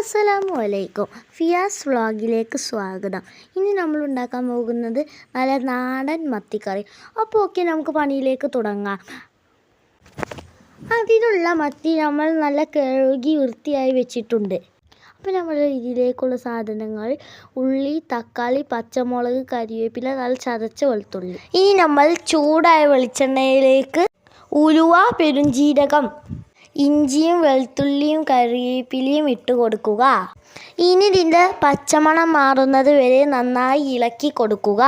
അസ്സലാമു അലൈക്കും. ഫിയാസ് വ്ളോഗിലേക്ക് സ്വാഗതം. ഇനി നമ്മൾ ഉണ്ടാക്കാൻ പോകുന്നത് നല്ല നാടൻ മത്തിക്കറി. അപ്പോൾ ഓക്കെ നമുക്ക് പണിയിലേക്ക് തുടങ്ങാം. അതിനുള്ള മത്തി നമ്മൾ നല്ല കഴുകി വൃത്തിയായി വെച്ചിട്ടുണ്ട്. അപ്പോൾ നമ്മൾ ഇതിലേക്കുള്ള സാധനങ്ങൾ ഉള്ളി തക്കാളി പച്ചമുളക് കരിവേപ്പില നല്ല ചതച്ച വെളുത്തുള്ളി. ഇനി നമ്മൾ ചൂടായ വെളിച്ചെണ്ണയിലേക്ക് ഉലുവ പെരുംജീരകം ഇഞ്ചിയും വെളുത്തുള്ളിയും കറിവേപ്പിലയും ഇട്ട് കൊടുക്കുക. ഇനി ഇതിന്റെ പച്ചമണം മാറുന്നത് വരെ നന്നായി ഇളക്കി കൊടുക്കുക.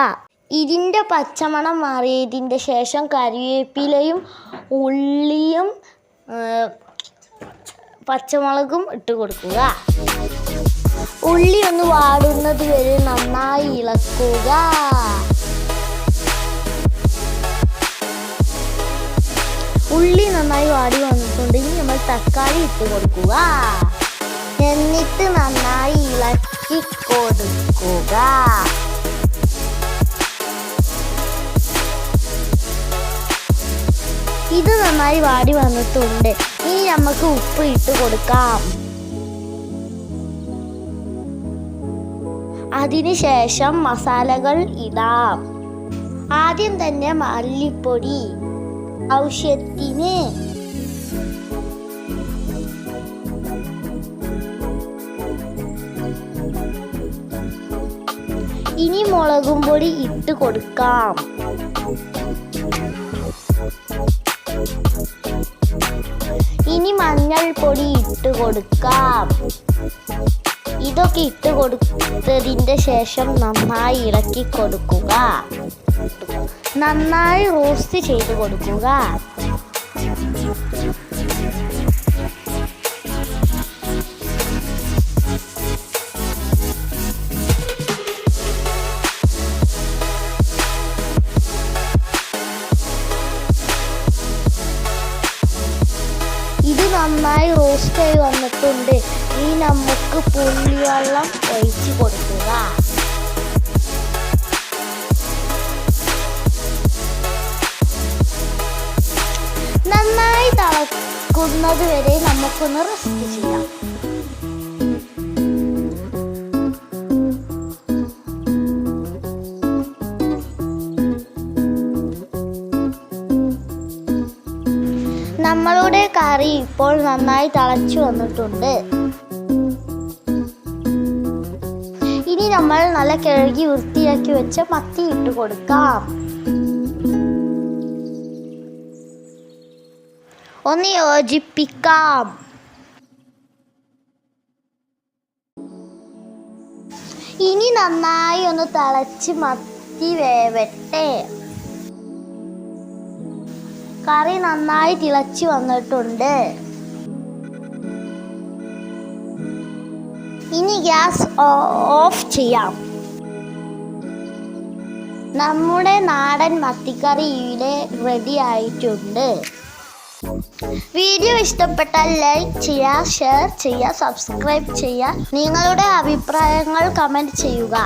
ഇതിന്റെ പച്ചമണം മാറിയതിന്റെ ശേഷം കറിവേപ്പിലയും ഉള്ളിയും പച്ചമുളകും ഇട്ട് കൊടുക്കുക. ഉള്ളി ഒന്ന് വാടുന്നത് വരെ നന്നായി ഇളക്കുക. ഉള്ളി നന്നായി വാടി വന്നിട്ടുണ്ട് ഇനി നമ്മൾ തക്കാളി ഇട്ട് കൊടുക്കുക. എന്നിട്ട് നന്നായി ഇളക്കി കൊടുക്കുക. ഇത് നന്നായി വാടി വന്നിട്ടുണ്ട്. ഇനി നമുക്ക് ഉപ്പ് ഇട്ട് കൊടുക്കാം. അതിനുശേഷം മസാലകൾ ഇടാം. ആദ്യം തന്നെ മല്ലിപ്പൊടി ആവശ്യത്തിന് ഇനി മുളകും പൊടി ഇട്ട് കൊടുക്കാം. ഇനി മഞ്ഞൾപ്പൊടി ഇട്ട് കൊടുക്കാം. ഇതൊക്കെ ഇട്ട് കൊടുത്തതിന്റെ ശേഷം നന്നായി ഇളക്കി കൊടുക്കുക. നന്നായി റോസ്റ്റ് ചെയ്ത് കൊടുക്കുക. നന്നായി റോസ്റ്റായി വന്നിട്ടുണ്ട്. ഇനി നമുക്ക് പുളിവെള്ളം ഒഴിച്ച് കൊടുക്കുക. നന്നായി തിളക്കുന്നത് വരെ നമുക്കൊന്ന് റെസ്റ്റ് ചെയ്യാം. നമ്മളുടെ കറി ഇപ്പോൾ നന്നായി തിളച്ചു വന്നിട്ടുണ്ട്. ഇനി നമ്മൾ നല്ല കിഴകി വൃത്തിയാക്കി വെച്ച മത്തി ഇട്ട് കൊടുക്കാം. ഒന്ന് യോജിപ്പിക്കാം. ഇനി നന്നായി ഒന്ന് തിളച്ച് മത്തി വേവട്ടെ. കറി നന്നായി തിളച്ചു വന്നിട്ടുണ്ട്. ഇനി ഗ്യാസ് ഓഫ് ചെയ്യാം. നമ്മുടെ നാടൻ മത്തിക്കറി ഇവിടെ റെഡി ആയിട്ടുണ്ട്. വീഡിയോ ഇഷ്ടപ്പെട്ടാൽ ലൈക്ക് ചെയ്യുക ഷെയർ ചെയ്യുക സബ്സ്ക്രൈബ് ചെയ്യുക. നിങ്ങളുടെ അഭിപ്രായങ്ങൾ കമന്റ് ചെയ്യുക.